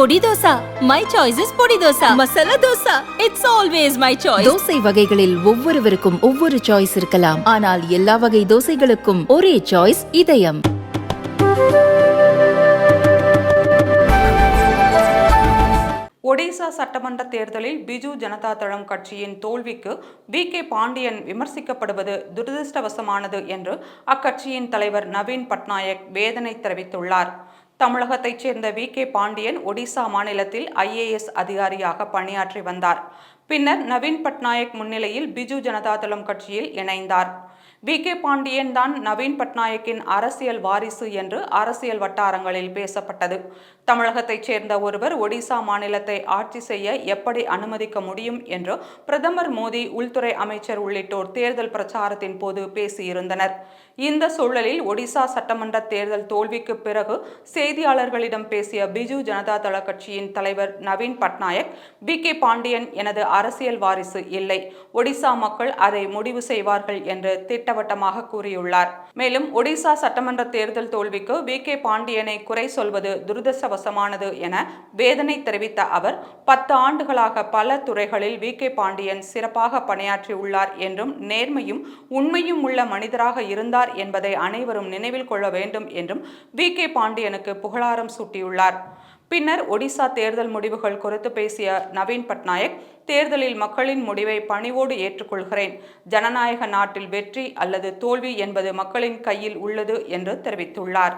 பொடி dosa. My choice is podi dosa. Masala dosa. It's always my choice dosa வகைகளில் ஒவ்வொருவருக்கும் ஒவ்வொரு சாய்ஸ் இருக்கலாம். ஆனால் எல்லா வகை தோசைகளுக்கும் ஒரே சாய்ஸ் இதயம். ஒடிசா சட்டமன்ற தேர்தலில் பிஜு ஜனதா தளம் கட்சியின் தோல்விக்கு வி. கே. பாண்டியன் விமர்சிக்கப்படுவது துரதிருஷ்டவசமானது என்று அக்கட்சியின் தலைவர் நவீன் பட்நாயக் வேதனை தெரிவித்துள்ளார். தமிழகத்தைச் சேர்ந்த வி. கே. பாண்டியன் ஒடிசா மாநிலத்தில் ஐஏஎஸ் அதிகாரியாக பணியாற்றி வந்தார். பின்னர் நவீன் பட்நாயக் முன்னிலையில் பிஜு ஜனதா தளம் கட்சியில் இணைந்தார். வி. கே. பாண்டியன் தான் நவீன் பட்நாயக்கின் அரசியல் வாரிசு என்று அரசியல் வட்டாரங்களில் பேசப்பட்டது. தமிழகத்தைச் சேர்ந்த ஒருவர் ஒடிசா மாநிலத்தை ஆட்சி செய்ய எப்படி அனுமதிக்க முடியும் என்று பிரதமர் மோடி உள்துறை அமைச்சர் உள்ளிட்டோர் தேர்தல் பிரச்சாரத்தின் போது பேசியிருந்தனர். இந்த சூழலில் ஒடிசா சட்டமன்ற தேர்தல் தோல்விக்கு பிறகு செய்தியாளர்களிடம் பேசிய பிஜு ஜனதா தள கட்சியின் தலைவர் நவீன் பட்நாயக் பி கே. பாண்டியன் எனது அரசியல் வாரிசு இல்லை. ஒடிசா மக்கள் அதை முடிவு செய்வார்கள் என்று திட்ட திட்டவட்டமாக கூறியுள்ளார். மேலும் ஒடிசா சட்டமன்ற தேர்தல் தோல்விக்கு வி. கே. பாண்டியனை குறை சொல்வது துரதிருஷ்டவசமானது என வேதனை தெரிவித்த அவர் பத்து ஆண்டுகளாக பல துறைகளில் வி. கே. பாண்டியன் சிறப்பாக பணியாற்றியுள்ளார் என்றும் நேர்மையும் உண்மையும் உள்ள மனிதராக இருந்தார் என்பதை அனைவரும் நினைவில் கொள்ள வேண்டும் என்றும் வி. கே. பாண்டியனுக்கு புகழாரம் சூட்டியுள்ளார். பின்னர் ஒடிசா தேர்தல் முடிவுகள் குறித்து பேசிய நவீன் பட்நாயக் தேர்தலில் மக்களின் முடிவை பணிவோடு ஏற்றுக்கொள்கிறேன். ஜனநாயக நாட்டில் வெற்றி அல்லது தோல்வி என்பது மக்களின் கையில் உள்ளது என்று தெரிவித்துள்ளார்.